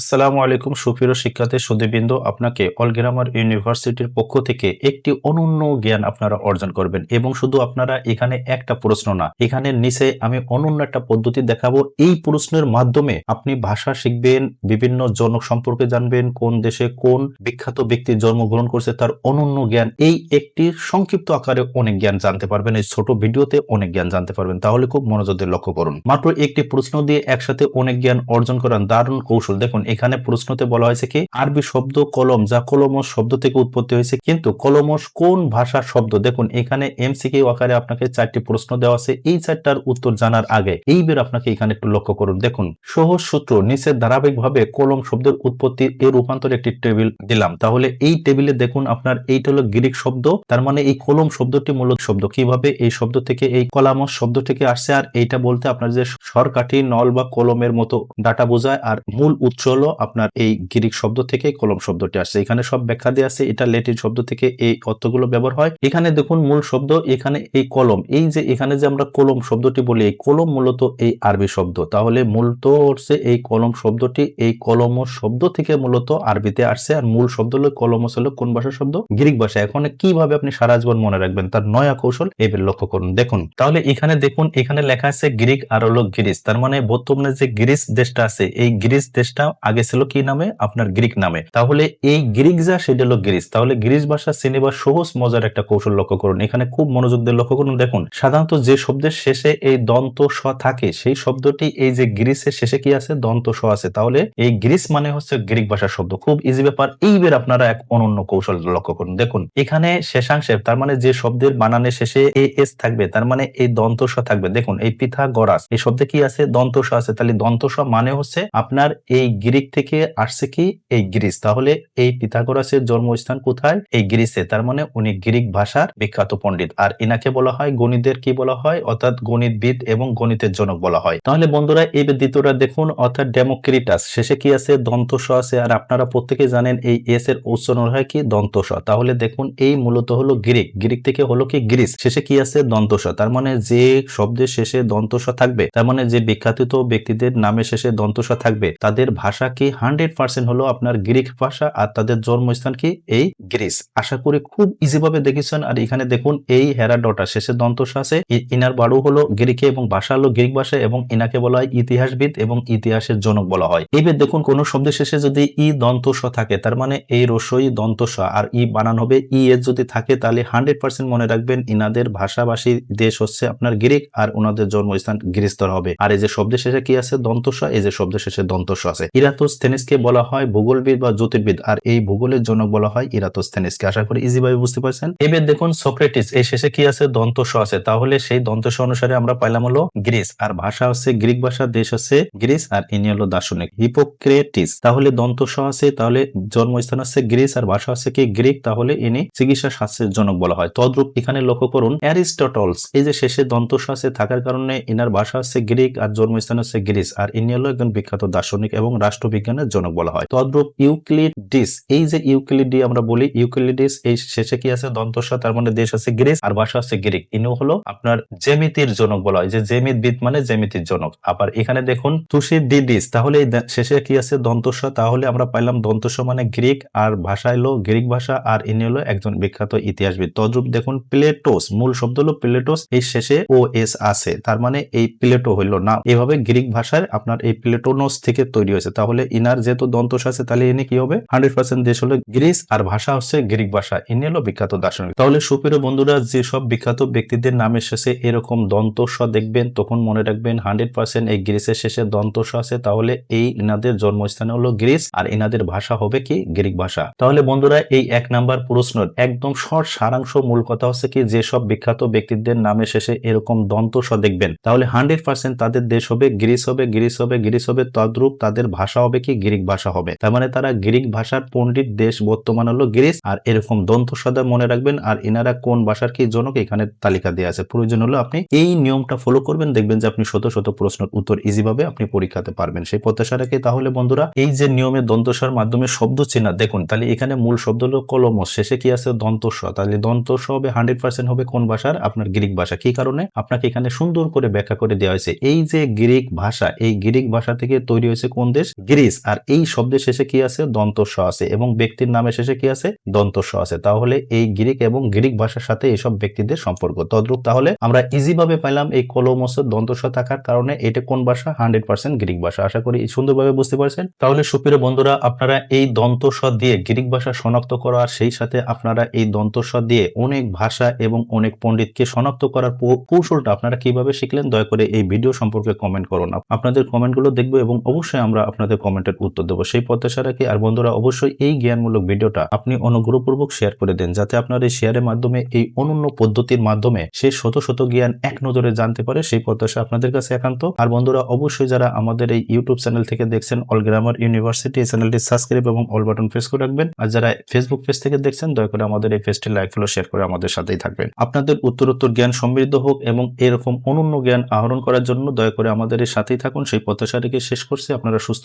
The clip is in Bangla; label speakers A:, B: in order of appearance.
A: আসসালামু আলাইকুম, সুপ্রিয় শিক্ষার্থী সুদীবৃন্দ আপনাকে অল গ্রামার ইউনিভার্সিটির পক্ষ থেকে একটি অনন্য জ্ঞান আপনারা অর্জন করবেন। এবং শুধু আপনারা, এখানে একটা প্রশ্ন না, এখানে নিচে আমি অনন্য একটা পদ্ধতি দেখাবো। এই প্রশ্নের মাধ্যমে আপনি ভাষা শিখবেন, বিভিন্ন জনক সম্পর্কে জানবেন, কোন দেশে কোন বিখ্যাত ব্যক্তি জন্মগ্রহণ করছে, তার অনন্য জ্ঞান। এই একটি সংক্ষিপ্ত আকারে অনেক জ্ঞান জানতে পারবেন, এই ছোট ভিডিওতে অনেক জ্ঞান জানতে পারবেন। তাহলে খুব মনোযোগ লক্ষ্য করুন। মাত্র একটি প্রশ্ন দিয়ে একসাথে অনেক জ্ঞান অর্জন করার দারুণ কৌশল। দেখুন এখানে প্রশ্নতে বলা হয়েছে কি, আরবি শব্দ কলম, যা কলমস শব্দ থেকে উৎপত্তি হয়েছে, কিন্তু কলমস কোন ভাষার শব্দ? দেখুন, এখানে এমসিকিউ আকারে আপনাকে চারটি প্রশ্ন দেওয়া আছে, এই চারটার উত্তর জানার আগে এইবার আপনাকে এখানে একটু লক্ষ্য করুন। দেখুন, সহজ সূত্র নিচে ধারাবাহিকভাবে কলম শব্দের উৎপত্তি এর রূপান্তর একটি টেবিল দিলাম। তাহলে এই টেবিলে দেখুন আপনার এইটা হলো গ্রিক শব্দ, তার মানে এই কলম শব্দটি মূলত শব্দ। কীভাবে এই শব্দ থেকে, এই কলামস শব্দ থেকে আসছে, আর এইটা বলতে আপনার যে সরকাঠি, নল বা কলমের মতো ডাটা বোঝায়, আর মূল উৎস হলো আপনার এই গ্রিক শব্দ থেকে কলম শব্দটি আসছে। এখানে সব ব্যাখ্যা দিয়ে আছে, এটা ল্যাটিন শব্দ থেকে এই অর্থগুলো ব্যবহার হয়। এখানে দেখুন মূল শব্দ, এখানে এই কলম। এই যে এখানে যে আমরা কলম শব্দটি বলি, এই কলম মূলত এই আরবি শব্দ। তাহলে মূলত হচ্ছে এই কলম শব্দটি, এই কলম শব্দ থেকে মূলত আরবিতে আসছে। আর মূল শব্দ হলো, কলম হলো কোন ভাষার শব্দ? গ্রিক ভাষা। এখন কীভাবে আপনি সারা জীবন মনে রাখবেন? তার নয়া কৌশল এবার লক্ষ্য করুন। দেখুন, তাহলে এখানে দেখুন, এখানে লেখা আছে গ্রিক আর হলো গ্রিস। তার মানে বর্তমানে যে গ্রিস দেশটা আছে, এই গ্রিস দেশটা আগে ছিল কি নামে? আপনার গ্রিক নামে। তাহলে এই গ্রিক যা, সেটা হলো গ্রিস। তাহলে গ্রিস ভাষা সিনেবার সহজ মজার একটা কৌশল লক্ষ্য করুন। এখানে খুব মনোযোগ দিয়ে লক্ষ্য করুন। দেখুন, সাধারণত যে শব্দের শেষে এই দন্ত স থাকে, সেই শব্দটি এই যে গ্রিসের শেষে কি আছে? দন্ত স আছে। তাহলে এই গ্রিস মানে হচ্ছে গ্রিক ভাষার শব্দ। খুব ইজি ব্যাপার। এইবার আপনারা এক অনন্য কৌশল লক্ষ্য করুন। দেখুন, এখানে শেষাংশে, তার মানে যে শব্দের বানানে শেষে এ, এস থাকবে, তার মানে এই দন্ত স থাকবে। দেখুন, এই পিথা গরাস এই শব্দে কি আছে? দন্ত স আছে। তাহলে দন্ত স মানে হচ্ছে আপনার এই গ্রিক থেকে আসছে কি? এই গ্রিস। তাহলে এই পিথাগোরাসের জন্মস্থান কোথায়? এই গ্রিসে। তার মানে উনি গ্রিক ভাষার বিখ্যাত পণ্ডিত। আর এনাকে বলা হয় গণিতের কি বলা হয়? অর্থাৎ গণিতবিদ এবং গণিতের জনক বলা হয়। তাহলে বন্ধুরা, এই দ্বিতীয়টা দেখুন, অর্থাৎ ডেমোক্রিটাস। শেষে কি আছে? দন্ত স আছে। আর আপনারা প্রত্যেকে জানেন এই এস এর উচ্চারণ হয় কি? দন্ত স তাহলে দেখুন, এই মূলত হলো গ্রিক। গ্রিক থেকে হলো কি? গ্রিস। শেষে কি আছে? দন্ত স তার মানে যে শব্দের শেষে দন্ত স থাকবে, তার মানে যে বিখ্যাত ব্যক্তিদের নামে শেষে দন্ত স থাকবে, তাদের ভাষা কি হান্ড্রেড পার্সেন্ট হলো আপনার গ্রিক ভাষা আর তাদের জন্মস্থান কি এই গ্রিস। আশা করি খুব ইজি ভাবে দেখেছেন। আর এখানে দেখুন এই হেরাডটা, শেষে দন্তস আছে। ইনার বাড়ু হলো গ্রিকে এবং ভাষা হলো গ্রিক ভাষা এবং ইনাকে বলা হয় ইতিহাসবিদ এবং ইতিহাসের জনক বলা হয়। এবার দেখুন কোন শব্দের শেষে যদি ই দন্তস থাকে, তার মানে এই রসই দন্তস আর ই বানান হবে ই এর যদি থাকে, তাহলে হান্ড্রেড পার্সেন্ট মনে রাখবেন ইনাদের ভাষাভাষী দেশ হচ্ছে আপনার গ্রিক আর ওনাদের জন্মস্থান গ্রিস্তর হবে। আর এই যে শব্দের শেষে কি আছে? দন্তস এই যে শব্দের শেষে দন্তস আছে। ইরাতোস্থেনিসকে বলা হয় ভূগোলবিদ বা জ্যোতির্বিদ, আর এই ভূগোলের জনক বলা হয় ইরাতোস্থেনিসকে। আশা করি ইজি ভাবে বুঝতে পারছেন। এবার দেখুন সোক্রেটিস, এই শেষে কি আছে? দন্ত আছে। তাহলে সেই দন্ত অনুসারে আমরা পাইলাম হলো গ্রিস, আর ভাষা হচ্ছে গ্রিক ভাষা দেশ হচ্ছে গ্রিস, আর ইনি হলো দার্শনিক। হিপোক্রেটিস, তাহলে দন্ত আছে, তাহলে জন্মস্থান হচ্ছে গ্রিস, আর ভাষা হচ্ছে কি গ্রিক, তাহলে ইনি চিকিৎসা শাস্ত্রের জনক বলা হয়। তদ্রূপ এখানে লক্ষ্য করুন, অ্যারিস্টটলস, এই যে শেষে দন্ত স আছে, থাকার কারণে ইনার ভাষা হচ্ছে গ্রিক, আর জন্মস্থান হচ্ছে গ্রিস, আর ইনি হলো একজন বিখ্যাত দার্শনিক এবং রাষ্ট্রবিজ্ঞানের জনক বলা হয়। তদ্রূপ ইউক্লিডিস, এই যে ইউক্লিডি আমরা বলি, ইউক্লিডিস এই শেষে কি আছে? দন্তস্ব তার মানে দেশ আছে গ্রিস, আর ভাষা আছে গ্রিক। ইনি হলো আপনার জেমিতির জনক বলা হয়, যে জেমিতবিদ মানে জেমিতির জনক। আবার এখানে দেখুন তুষিডিডিস তাহলে শেষে কি আছে? দন্তস্ব তাহলে আমরা পাইলাম দন্তস্ব মানে গ্রিক, আর ভাষা হলো গ্রিক ভাষা, আর ইনি হলো একজন বিখ্যাত ইতিহাসবিদ। তদ্রূপ দেখুন, প্লেটোস, মূল শব্দ হলো প্লেটোস, এই শেষে ও এস আছে, তার মানে এই প্লেটো হইল না। এভাবে গ্রিক ভাষায় আপনার এই প্লেটোনোস থেকে তৈরি হয়েছে। তাহলে ইনার যেহেতু দন্তস আছে, তাহলে ইনি কি হবে? হান্ড্রেড পার্সেন্ট দেশ হলো গ্রিস, আর ভাষা হচ্ছে গ্রিক ভাষা। ইনি হলো বিখ্যাত দার্শনিক। তাহলে সুপ্রিয় বন্ধুরা, যেসব বিখ্যাত ব্যক্তিদের নামের শেষে এরকম দন্তস্ব দেখবেন, তখন মনে রাখবেন হান্ড্রেড পার্সেন্ট এই গ্রিসের শেষে দন্তস্ব আছে, তাহলে এই ইনাদের জন্মস্থান হলো গ্রিস, আর ইনাদের ভাষা হবে কি গ্রিক ভাষা। তাহলে বন্ধুরা, এই এক নাম্বার প্রশ্নের একদম শর্ট সারাংশ মূল কথা হচ্ছে কি, যেসব বিখ্যাত ব্যক্তিদের নামের শেষে এরকম দন্তস্ব দেখবেন। তাহলে হান্ড্রেড পার্সেন্ট তাদের দেশ হবে, গ্রিস হবে গ্রিস হবে গ্রিস হবে, তদ্রূপ তাদের ভাষা হবে কি? গ্রিক ভাষা হবে। তার মানে তারা গ্রিক ভাষার পণ্ডিত দেশ বর্তমান হলো গ্রিস। আর এরকম দন্ত সদা মনে রাখবেন। আর এনারা কোন ভাষার কি জনক? এখানে তালিকা দেওয়া আছে। প্রয়োজন হলো আপনি এই নিয়মটা ফলো করবেন। দেখবেন যে আপনি শত শত প্রশ্নের উত্তর ইজি ভাবে আপনি পরীক্ষাতে পারবেন। সেই প্রত্যাশা রেখে তাহলে বন্ধুরা, এই যে নিয়মে দন্তস্বর মাধ্যমে শব্দ চেনা, দেখুন তাহলে এখানে মূল শব্দ হলো কলম শেষে কি আছে? দন্তস্ব তাহলে দন্তস্ব হবে হান্ড্রেড পার্সেন্ট হবে কোন ভাষার? আপনার গ্রিক ভাষা। কি কারণে? আপনাকে এখানে সুন্দর করে ব্যাখ্যা করে দেওয়া হয়েছে। এই যে গ্রিক ভাষা, এই গ্রিক ভাষা থেকে তৈরি হয়েছে কোন দেশ? গ্রিস। আর এই শব্দের শেষে কি আছে? দন্ত স আছে। এবং ব্যক্তির নামের শেষে কি আছে? দন্ত স আছে। তাহলে এই গ্রিক এবং গ্রিক ভাষার সাথে এইসব ব্যক্তিদের সম্পর্ক। তদ্রূপ তাহলে আমরা ইজি ভাবে পাইলাম এই কলমসের দন্ত স থাকার কারণে এটা কোন ভাষা? হান্ড্রেড পার্সেন্ট গ্রিক ভাষা। আশা করি সুন্দরভাবে বুঝতে পারছেন। তাহলে সুপ্রিয় বন্ধুরা, আপনারা এই দন্ত স দিয়ে গ্রিক ভাষা শনাক্ত করা আর সেই সাথে আপনারা এই দন্ত স দিয়ে অনেক ভাষা এবং অনেক পণ্ডিতকে শনাক্ত করার কৌশলটা আপনারা কীভাবে শিখলেন, দয়া করে এই ভিডিও সম্পর্কে কমেন্ট করুন। আপনাদের কমেন্টগুলো দেখব এবং অবশ্যই আমরা আপনাদের কমেন্টের উত্তর দেবো। সেই প্রত্যাশা রাখি। আর বন্ধুরা, অবশ্যই এই জ্ঞানমূলক ভিডিওটা আপনি অনুগ্রহপূর্বক শেয়ার করে দেন, যাতে আপনার এই শেয়ারের মাধ্যমে, এই অনন্য পদ্ধতির মাধ্যমে সে শত শত জ্ঞান এক নজরে জানতে পারে। সেই প্রত্যাশা আপনাদের কাছে একান্ত। আর বন্ধুরা, অবশ্যই যারা আমাদের এই ইউটিউব চ্যানেল থেকে দেখছেন অল গ্রামার ইউনিভার্সিটি এই চ্যানেলটি সাবস্ক্রাইব এবং অল বাটন প্রেস করে রাখবেন। আর যারা ফেসবুক পেজ থেকে দেখছেন, দয়া করে আমাদের এই পেজটি লাইক ফলো শেয়ার করে আমাদের সাথেই থাকবেন। আপনাদের উত্তরোত্তর জ্ঞান সমৃদ্ধ হোক এবং এরকম অনন্য জ্ঞান আহরণ করার জন্য দয়া করে আমাদের সাথেই থাকুন। সেই প্রত্যাশা শেষ করছি। আপনারা সুস্থ